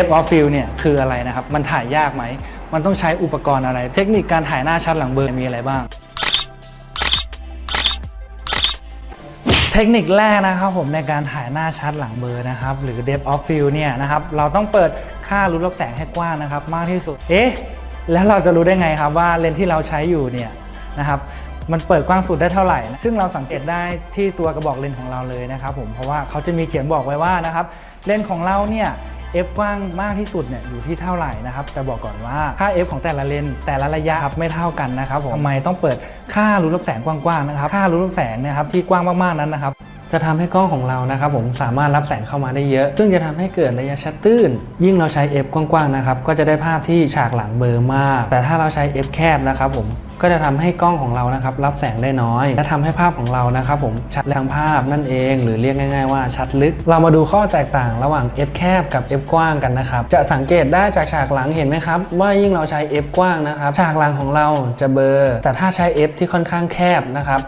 depth of field เนี่ยคืออะไรนะครับ มันถ่ายยากไหม มันต้องใช้อุปกรณ์อะไร เทคนิคการถ่ายหน้าชัดหลังเบอร์มีอะไรบ้าง เทคนิคแรกนะครับผมในการถ่ายหน้าชัดหลังเบอร์นะครับ หรือ depth of field เนี่ยนะครับเราต้องเปิดค่ารูรับแสงให้กว้างนะครับ มากที่สุด เอ๊ะแล้วเราจะรู้ได้ไงครับว่าเลนส์ที่เราใช้อยู่เนี่ยนะครับมันเปิดกว้างสุดได้เท่าไหร่นะซึ่งเราสังเกตได้ที่ตัวกระบอกเลนส์ของเราเลยนะครับผม เพราะว่าเขาจะมีเขียนบอกไว้ว่านะครับเลนส์ของเราเนี่ย f กว้างมากที่สุดเนี่ยอยู่ที่เท่าไหร่นะครับแต่บอกก่อนว่าค่า f ของแต่ละเลนส์แต่ละระยะครับไม่เท่ากันนะครับผมทำไมต้องเปิดค่ารูรับแสงกว้างๆนะครับค่ารูรับแสงเนะครับที่กว้างมากๆนั้นนะครับ จะทำให้กล้องของเรานะครับผมสามารถรับแสงเข้ามาได้เยอะ ซึ่งจะทำให้เกิดระยะชัดตื้น ยิ่งเราใช้ f กว้างๆนะครับก็จะได้ภาพที่ฉากหลังเบลอมาก แต่ถ้าเราใช้ f แคบนะครับผมก็จะทำให้กล้องของเรานะครับรับแสงได้น้อย และทำให้ภาพของเรานะครับผมชัดทางภาพนั่นเอง หรือเรียกง่าย ๆ ว่าชัดลึก เรามาดูข้อแตกต่างระหว่าง f แคบกับ f กว้างกันนะครับจะสังเกตได้จากฉากหลังเห็นไหมครับ ว่ายิ่งเราใช้ f กว้างนะครับฉากหลังของเราจะเบลอแต่ถ้าใช้ f ที่ค่อนข้างแคบนะครับ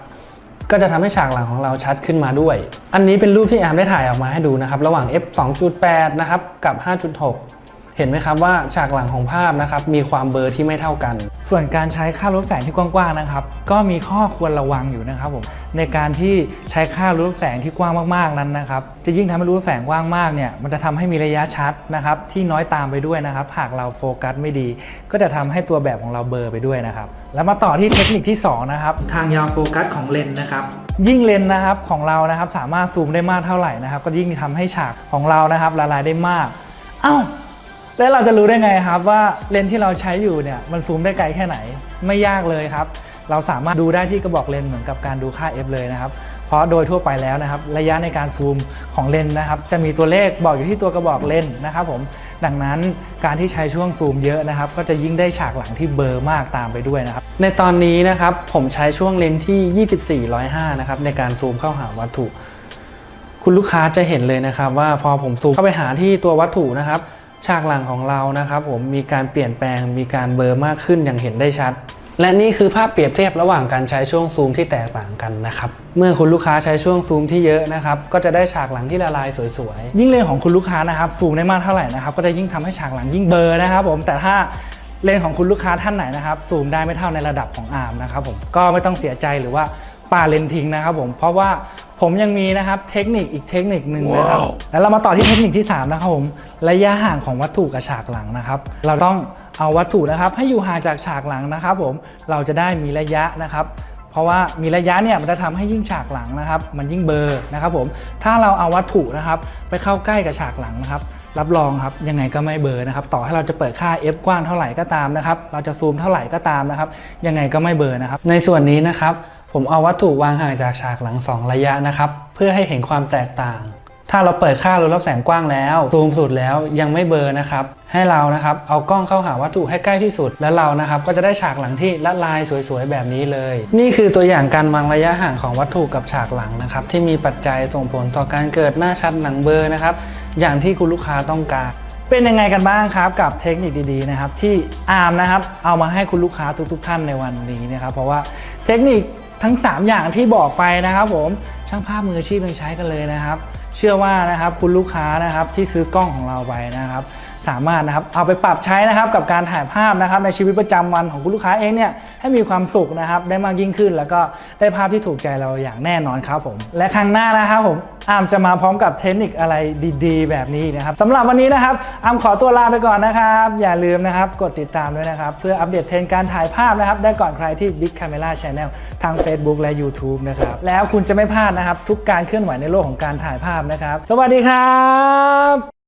ก็จะทำให้ฉากหลังของเราชัดขึ้นมาด้วย อันนี้เป็นรูปที่แอมได้ถ่ายออกมาให้ดูนะครับ ระหว่าง f 2.8 นะครับ กับ 5.6 ห็นไหมครับว่าฉากหลังของภาพนะครับมีความเบลอที่ไม่เท่ากัน ส่วนการใช้ค่าลดแสงที่กว้างๆนะครับ ก็มีข้อควรระวังอยู่นะครับผมในการที่ใช้ค่าลดแสงที่กว้างมากๆนั้นนะครับจะยิ่งทำให้รูแสงกว้างมากเนี่ยมันจะทำให้มีระยะชัดนะครับที่น้อยตามไปด้วยนะครับหากเราโฟกัสไม่ดี ก็จะทำให้ตัวแบบของเราเบลอไปด้วยนะครับแล้วมาต่อที่เทคนิคที่สองนะครับทางยาวโฟกัสของเลนส์นะครับยิ่งเลนส์นะครับของเรานะครับสามารถซูมได้มากเท่าไหร่นะครับก็ยิ่งทำให้ฉากของเรานะครับละลายได้มาก เอ้า แล้วเราจะรู้ได้ไงครับว่าเลนส์ที่เราใช้อยู่เนี่ยมันซูมได้ไกลแค่ไหนไม่ยากเลยครับ เราสามารถดูได้ที่กระบอกเลนส์เหมือนกับการดูค่า f เลยนะครับ เพราะโดยทั่วไปแล้วนะครับ ระยะในการซูมของเลนส์นะครับ จะมีตัวเลขบอกอยู่ที่ตัวกระบอกเลนส์นะครับผมดังนั้นการที่ใช้ช่วงซูมเยอะนะครับ ก็จะยิ่งได้ฉากหลังที่เบลอร์มากตามไปด้วยนะครับ ในตอนนี้นะครับผมใช้ช่วงเลนส์ที่ 24-105 นะครับในการซูมเข้าหาวัตถุ คุณลูกค้าจะเห็นเลยนะครับ ว่าพอผมซูมเข้าไปหาที่ตัววัตถุนะครับ ฉากหลังของเรานะครับผมมีการเปลี่ยนแปลงมีการเบลอร์มากขึ้นอย่างเห็นได้ชัด และนี่คือภาพเปรียบเทียบระหว่างการใช้ช่วงซูมที่แตกต่างกันนะครับเมื่อคุณลูกค้าใช้ช่วงซูมที่เยอะนะครับก็จะได้ฉากหลังที่ละลายสวยๆ ยิ่งเลนของคุณลูกค้านะครับซูมได้มากเท่าไหร่นะครับก็จะยิ่งทำให้ฉากหลังยิ่งเบลอร์นะครับผมแต่ถ้าเลนของคุณลูกค้าท่านไหนนะครับซูมได้ไม่เท่าในระดับของอาร์มนะครับผมก็ไม่ต้องเสียใจหรือว่า ปาเลนส์ทิ้งนะครับผมเพราะว่าผมยังมีนะครับเทคนิคอีกเทคนิคหนึ่งนะครับแล้วเรามาต่อที่เทคนิคที่ 3 นะครับผมระยะห่างของวัตถุกับฉากหลังนะครับ เราต้องเอาวัตถุนะครับให้อยู่ห่างจากฉากหลังนะครับ ผมเราจะได้มีระยะนะครับ เพราะว่ามีระยะเนี่ยมันจะทำให้ยิ่งฉากหลังนะครับ มันยิ่งเบลอร์นะครับผมถ้าเราเอาวัตถุนะครับ ไปเข้าใกล้กับฉากหลังนะครับรับรองครับยังไงก็ไม่เบลอร์นะครับต่อให้เราจะเปิดค่า f กว้างเท่าไหร่ก็ตามนะครับเราจะซูมเท่าไหร่ก็ตามนะครับยังไงก็ไม่เบลอร์นะครับในส่วนนี้นะครับ ผมเอาวัตถุวางห่างจากฉากหลัง 2 ระยะนะครับ เพื่อให้เห็นความแตกต่าง ถ้าเราเปิดค่ารูรับแสงกว้างแล้ว ซูมสุดแล้วยังไม่เบอร์นะครับ ให้เรานะครับเอากล้องเข้าหาวัตถุให้ใกล้ที่สุด แล้วเรานะครับก็จะได้ฉากหลังที่ละลายสวยๆแบบนี้เลย นี่คือตัวอย่างการวางระยะห่างของวัตถุกับฉากหลังนะครับที่มีปัจจัยส่งผลต่อการเกิดหน้าชัดหนังเบอร์นะครับอย่างที่คุณลูกค้าต้องการเป็นยังไงกันบ้างครับกับเทคนิคดีๆนะครับที่อาร์มนะครับเอามาให้คุณลูกค้าทุกๆท่านในวันนี้นะครับเพราะว่าเทคนิค ทั้ง 3 อย่างที่บอกไปนะครับ ผมช่างภาพมืออาชีพยังใช้กันเลยนะครับ เชื่อว่านะครับคุณลูกค้านะครับที่ซื้อกล้องของเราไปนะครับ สามารถนะครับเอาไปปรับใช้นะครับกับการถ่ายภาพนะครับในชีวิตประจำวันของคุณลูกค้าเองเนี่ยให้มีความสุขนะครับได้มากยิ่งขึ้น แล้วก็ได้ภาพที่ถูกใจเราอย่างแน่นอนครับผม และครั้งหน้านะครับผมอามจะมาพร้อมกับเทคนิคอะไรดีๆ แบบนี้นะครับสำหรับวันนี้นะครับอามขอตัวลาไปก่อนนะครับ อย่าลืมนะครับกดติดตามด้วยนะครับ เพื่ออัปเดตเทรนการถ่ายภาพนะครับ ได้ก่อนใครที่ Big Camera Channel ทาง Facebook และ YouTube นะครับแล้วคุณจะไม่พลาดนะครับ ทุกการเคลื่อนไหวในโลกของการถ่ายภาพนะครับ สวัสดีครับ